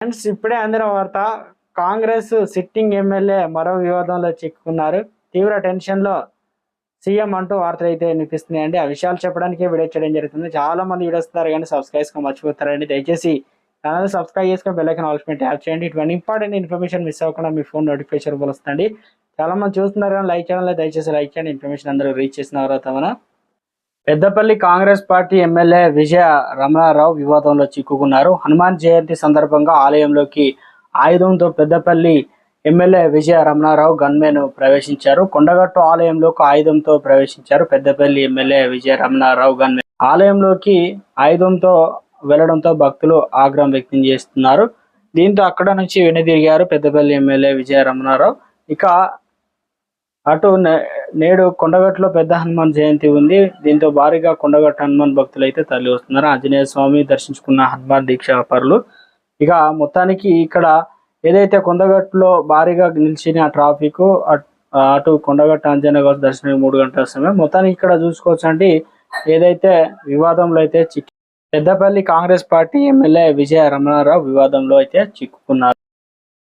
Friends ఇప్పుడే అందిన వార్త కాంగ్రెస్ సిట్టింగ్ ఎమ్మెల్యే మరో వివాదంలో చిక్కుకున్నారు. తీవ్ర టెన్షన్లో సీఎం అంటూ వార్తలు అయితే వినిపిస్తున్నాయండి. ఆ విషయాలు చెప్పడానికి వీడియో చేయడం జరుగుతుంది. చాలా మంది వీడియో వస్తున్నారు కానీ సబ్స్క్రైబ్ చేసుకొని మర్చిపోతారండి. దయచేసి ఛానల్ సబ్స్క్రైబ్ చేసుకొని బెల్ ఐకాన్ యాప్ ట్యాప్ చేయండి. ఇటువంటి ఇంపార్టెంట్ ఇన్ఫర్మేషన్ మిస్ అవ్వకుండా మీ ఫోన్ నోటిఫికేషన్ వస్తుంది చాలా మంది చూస్తున్నారు కానీ లైక్ చేయడం లేదు దయచేసి లైక్ చేయండి. ఇన్ఫర్మేషన్ అందరూ రీచ్ చేసిన తర్వాత మన Peddapalli Congress party MLA Vijaya Ramanarao వివాదంలో చిక్కుకున్నారు. హనుమాన్ జయంతి సందర్భంగా ఆలయంలోకి ఆయుధంతో పెద్దపల్లి ఎమ్మెల్యే విజయ రమణారావు గన్మెన్ ప్రవేశించారు. కొండగట్టు ఆలయంలోకి ఆయుధంతో ప్రవేశించారు పెద్దపల్లి ఎమ్మెల్యే విజయ రమణారావు గన్మెన్ ఆలయంలోకి ఆయుధంతో వెళ్ళడంతో భక్తులు ఆగ్రహం వ్యక్తం చేస్తున్నారు. దీంతో అక్కడ నుంచి వెనుదిరిగారు పెద్దపల్లి ఎమ్మెల్యే విజయ రమణారావు. ఇక అటు నే- నేడు కొండగట్టులో పెద్ద హనుమాన్ జయంతి ఉంది. దీంతో భారీగా కొండగట్టు హనుమాన్ భక్తులు అయితే తరలి వస్తున్నారు. ఆంజనేయ స్వామి దర్శించుకున్న హనుమాన్ దీక్ష పరులు. ఇక మొత్తానికి ఇక్కడ ఏదైతే కొండగట్టులో భారీగా నిలిచిన ట్రాఫిక్ అటు కొండగట్టు ఆంజనేయ గారి దర్శనం మూడు గంటల సమయం. మొత్తానికి ఇక్కడ చూసుకోవచ్చండి. ఏదైతే వివాదంలో అయితే చిక్కి Peddapalli Congress party MLA Vijaya Ramanarao వివాదంలో అయితే చిక్కుకున్నారు.